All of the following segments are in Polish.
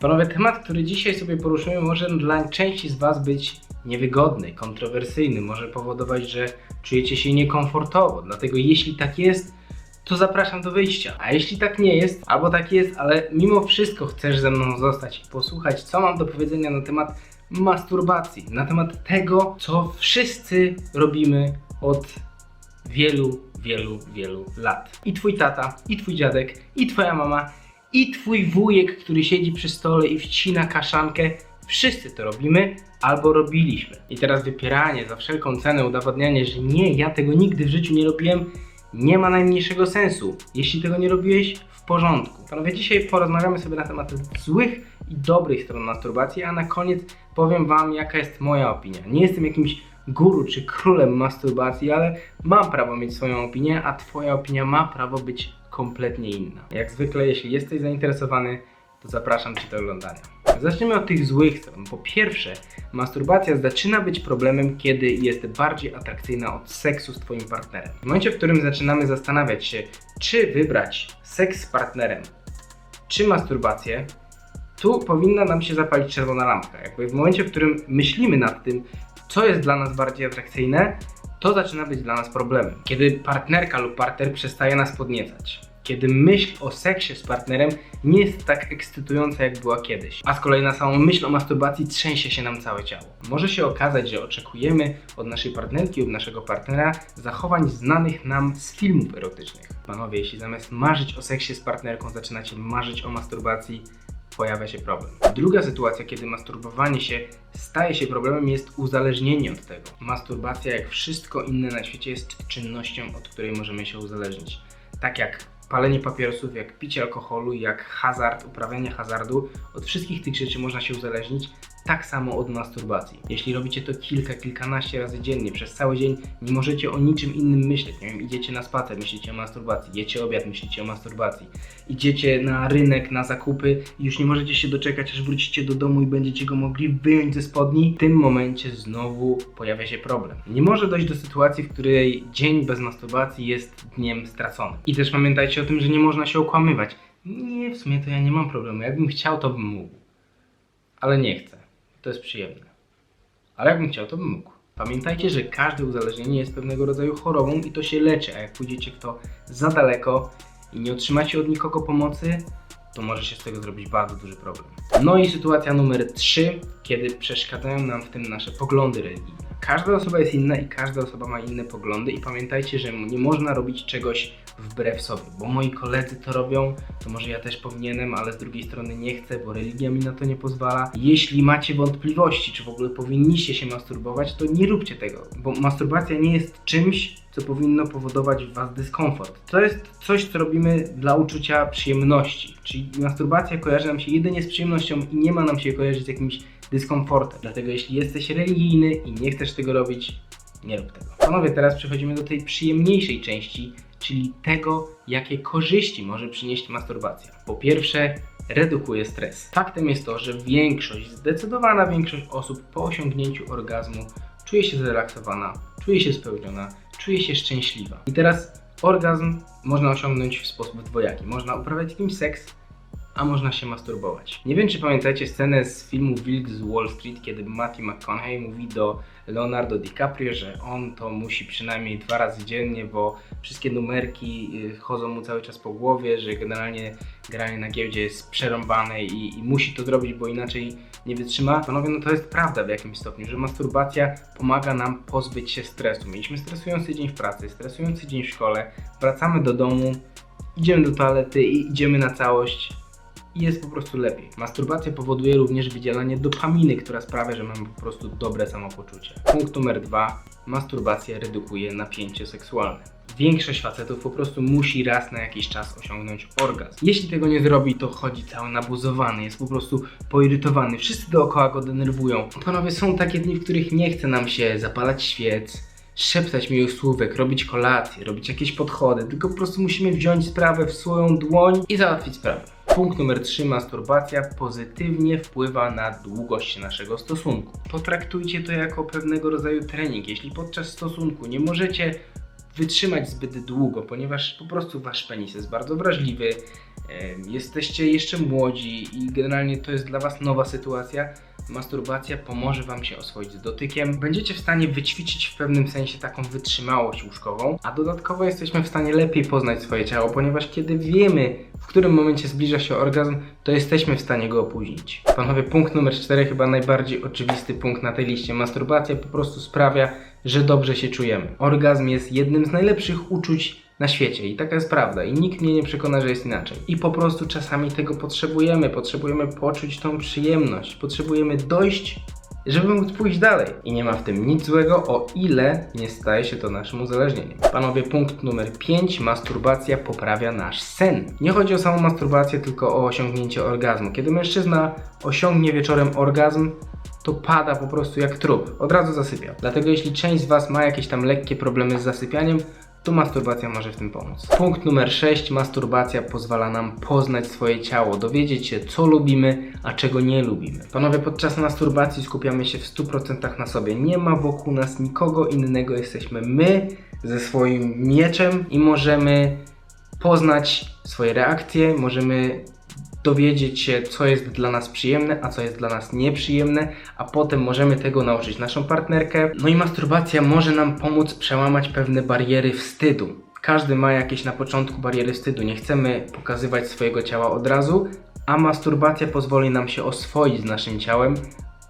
Panowie, temat, który dzisiaj sobie poruszymy, może dla części z Was być niewygodny, kontrowersyjny, może powodować, że czujecie się niekomfortowo. Dlatego, jeśli tak jest, to zapraszam do wyjścia. A jeśli tak nie jest, albo tak jest, ale mimo wszystko chcesz ze mną zostać i posłuchać, co mam do powiedzenia na temat masturbacji, na temat tego, co wszyscy robimy od wielu, wielu, wielu lat. I twój tata, i twój dziadek, i twoja mama, i twój wujek, który siedzi przy stole i wcina kaszankę. Wszyscy to robimy albo robiliśmy. I teraz wypieranie za wszelką cenę, udowadnianie, że nie, ja tego nigdy w życiu nie robiłem, nie ma najmniejszego sensu. Jeśli tego nie robiłeś, w porządku. Panowie, dzisiaj porozmawiamy sobie na temat złych i dobrych stron masturbacji, a na koniec powiem Wam, jaka jest moja opinia. Nie jestem jakimś guru czy królem masturbacji, ale mam prawo mieć swoją opinię, a Twoja opinia ma prawo być kompletnie inna. Jak zwykle, jeśli jesteś zainteresowany, to zapraszam Cię do oglądania. Zacznijmy od tych złych stron. Po pierwsze, masturbacja zaczyna być problemem, kiedy jest bardziej atrakcyjna od seksu z Twoim partnerem. W momencie, w którym zaczynamy zastanawiać się, czy wybrać seks z partnerem, czy masturbację, tu powinna nam się zapalić czerwona lampka. Jakby w momencie, w którym myślimy nad tym, co jest dla nas bardziej atrakcyjne, to zaczyna być dla nas problemem. Kiedy partnerka lub partner przestaje nas podniecać. Kiedy myśl o seksie z partnerem nie jest tak ekscytująca jak była kiedyś, a z kolei na samą myśl o masturbacji trzęsie się nam całe ciało. Może się okazać, że oczekujemy od naszej partnerki lub naszego partnera zachowań znanych nam z filmów erotycznych. Panowie, jeśli zamiast marzyć o seksie z partnerką zaczynacie marzyć o masturbacji, pojawia się problem. Druga sytuacja, kiedy masturbowanie się staje się problemem, jest uzależnienie od tego. Masturbacja, jak wszystko inne na świecie, jest czynnością, od której możemy się uzależnić. Tak jak palenie papierosów, jak picie alkoholu, jak hazard, uprawianie hazardu, od wszystkich tych rzeczy można się uzależnić, tak samo od masturbacji. Jeśli robicie to kilka, kilkanaście razy dziennie, przez cały dzień, nie możecie o niczym innym myśleć. Nie wiem, idziecie na spacer, myślicie o masturbacji, jecie obiad, myślicie o masturbacji, idziecie na rynek, na zakupy i już nie możecie się doczekać, aż wrócicie do domu i będziecie go mogli wyjąć ze spodni. W tym momencie znowu pojawia się problem. Nie może dojść do sytuacji, w której dzień bez masturbacji jest dniem stracony. I też pamiętajcie o tym, że nie można się okłamywać. Nie, w sumie to ja nie mam problemu. Jakbym chciał, to bym mógł. Ale nie chcę. To jest przyjemne. Ale jakbym chciał, to bym mógł. Pamiętajcie, że każde uzależnienie jest pewnego rodzaju chorobą i to się leczy, a jak pójdziecie w to za daleko i nie otrzymacie od nikogo pomocy, to może się z tego zrobić bardzo duży problem. No i sytuacja numer 3, kiedy przeszkadzają nam w tym nasze poglądy religijne. Każda osoba jest inna i każda osoba ma inne poglądy i pamiętajcie, że nie można robić czegoś wbrew sobie, bo moi koledzy to robią, to może ja też powinienem, ale z drugiej strony nie chcę, bo religia mi na to nie pozwala. Jeśli macie wątpliwości, czy w ogóle powinniście się masturbować, to nie róbcie tego, bo masturbacja nie jest czymś, co powinno powodować w Was dyskomfort. To jest coś, co robimy dla uczucia przyjemności, czyli masturbacja kojarzy nam się jedynie z przyjemnością i nie ma nam się kojarzyć z jakimś dyskomfortem. Dlatego jeśli jesteś religijny i nie chcesz tego robić, nie rób tego. Panowie, teraz przechodzimy do tej przyjemniejszej części, czyli tego, jakie korzyści może przynieść masturbacja. Po pierwsze, redukuje stres. Faktem jest to, że większość, zdecydowana większość osób po osiągnięciu orgazmu czuje się zrelaksowana, czuje się spełniona, czuje się szczęśliwa. I teraz orgazm można osiągnąć w sposób dwojaki. Można uprawiać z kimś seks, a można się masturbować. Nie wiem, czy pamiętacie scenę z filmu Wilk z Wall Street, kiedy Matthew McConaughey mówi do Leonardo DiCaprio, że on to musi przynajmniej dwa razy dziennie, bo wszystkie numerki y, chodzą mu cały czas po głowie, że generalnie granie na giełdzie jest przerąbane i, i musi to zrobić, bo inaczej nie wytrzyma. Panowie, no to jest prawda w jakimś stopniu, że masturbacja pomaga nam pozbyć się stresu. Mieliśmy stresujący dzień w pracy, stresujący dzień w szkole, wracamy do domu, idziemy do toalety i idziemy na całość i jest po prostu lepiej. Masturbacja powoduje również wydzielanie dopaminy, która sprawia, że mamy po prostu dobre samopoczucie. Punkt numer dwa. Masturbacja redukuje napięcie seksualne. Większość facetów po prostu musi raz na jakiś czas osiągnąć orgazm. Jeśli tego nie zrobi, to chodzi cały nabuzowany, jest po prostu poirytowany. Wszyscy dookoła go denerwują. Panowie, są takie dni, w których nie chce nam się zapalać świec, szeptać miłych słówek, robić kolację, robić jakieś podchody, tylko po prostu musimy wziąć sprawę w swoją dłoń i załatwić sprawę. Punkt numer 3. Masturbacja pozytywnie wpływa na długość naszego stosunku. Potraktujcie to jako pewnego rodzaju trening. Jeśli podczas stosunku nie możecie wytrzymać zbyt długo, ponieważ po prostu wasz penis jest bardzo wrażliwy, jesteście jeszcze młodzi i generalnie to jest dla was nowa sytuacja. Masturbacja pomoże wam się oswoić z dotykiem. Będziecie w stanie wyćwiczyć w pewnym sensie taką wytrzymałość łóżkową, a dodatkowo jesteśmy w stanie lepiej poznać swoje ciało, ponieważ kiedy wiemy, w którym momencie zbliża się orgazm, to jesteśmy w stanie go opóźnić. Panowie, punkt numer 4, chyba najbardziej oczywisty punkt na tej liście. Masturbacja po prostu sprawia, że dobrze się czujemy. Orgazm jest jednym z najlepszych uczuć na świecie i taka jest prawda i nikt mnie nie przekona, że jest inaczej. I po prostu czasami tego potrzebujemy, potrzebujemy poczuć tą przyjemność, potrzebujemy dojść, żeby móc pójść dalej. I nie ma w tym nic złego, o ile nie staje się to naszym uzależnieniem. Panowie, punkt numer 5. Masturbacja poprawia nasz sen. Nie chodzi o samą masturbację, tylko o osiągnięcie orgazmu. Kiedy mężczyzna osiągnie wieczorem orgazm, to pada po prostu jak trup, od razu zasypia. Dlatego jeśli część z Was ma jakieś tam lekkie problemy z zasypianiem, to masturbacja może w tym pomóc. Punkt numer 6. Masturbacja pozwala nam poznać swoje ciało, dowiedzieć się, co lubimy, a czego nie lubimy. Panowie, podczas masturbacji skupiamy się w 100% na sobie. Nie ma wokół nas nikogo innego, jesteśmy my ze swoim mieczem i możemy poznać swoje reakcje, możemy dowiedzieć się, co jest dla nas przyjemne, a co jest dla nas nieprzyjemne, a potem możemy tego nauczyć naszą partnerkę. No i masturbacja może nam pomóc przełamać pewne bariery wstydu. Każdy ma jakieś na początku bariery wstydu. Nie chcemy pokazywać swojego ciała od razu, a masturbacja pozwoli nam się oswoić z naszym ciałem,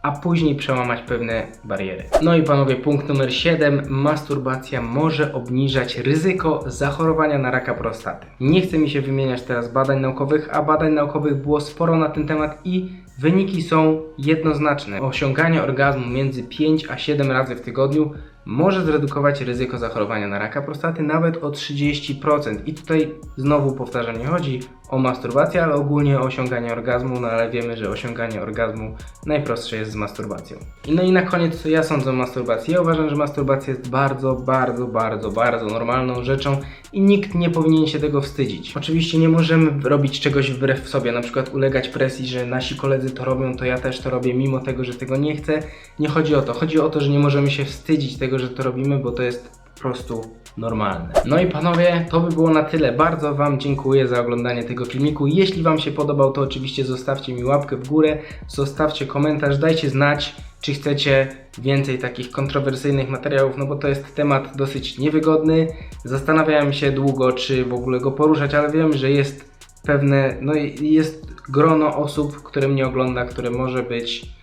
a później przełamać pewne bariery. No i panowie, punkt numer 7. Masturbacja może obniżać ryzyko zachorowania na raka prostaty. Nie chcę mi się wymieniać teraz badań naukowych, a badań naukowych było sporo na ten temat i wyniki są jednoznaczne. Osiąganie orgazmu między 5 a 7 razy w tygodniu może zredukować ryzyko zachorowania na raka prostaty nawet o 30%. I tutaj znowu powtarzam, nie chodzi o masturbację, ale ogólnie o osiąganie orgazmu, no ale wiemy, że osiąganie orgazmu najprostsze jest z masturbacją. No i na koniec, co ja sądzę o masturbacji? Ja uważam, że masturbacja jest bardzo, bardzo, bardzo, bardzo normalną rzeczą i nikt nie powinien się tego wstydzić. Oczywiście nie możemy robić czegoś wbrew sobie, na przykład ulegać presji, że nasi koledzy to robią, to ja też to robię, mimo tego, że tego nie chcę. Nie chodzi o to. Chodzi o to, że nie możemy się wstydzić tego, że to robimy, bo to jest po prostu normalne. No i panowie, to by było na tyle. Bardzo Wam dziękuję za oglądanie tego filmiku. Jeśli Wam się podobał, to oczywiście zostawcie mi łapkę w górę, zostawcie komentarz, dajcie znać, czy chcecie więcej takich kontrowersyjnych materiałów, no bo to jest temat dosyć niewygodny. Zastanawiałem się długo, czy w ogóle go poruszać, ale wiem, że jest pewne, no jest grono osób, które mnie ogląda, które może być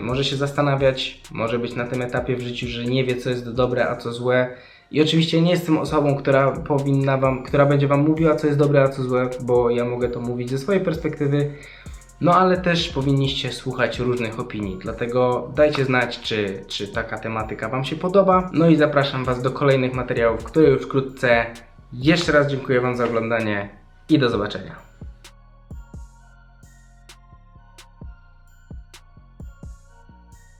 może się zastanawiać, może być na tym etapie w życiu, że nie wie, co jest dobre, a co złe. I oczywiście nie jestem osobą, która powinna wam, która będzie wam mówiła, co jest dobre, a co złe, bo ja mogę to mówić ze swojej perspektywy. No ale też powinniście słuchać różnych opinii, dlatego dajcie znać, czy, czy taka tematyka Wam się podoba. No i zapraszam Was do kolejnych materiałów, które już wkrótce. Jeszcze raz dziękuję Wam za oglądanie i do zobaczenia.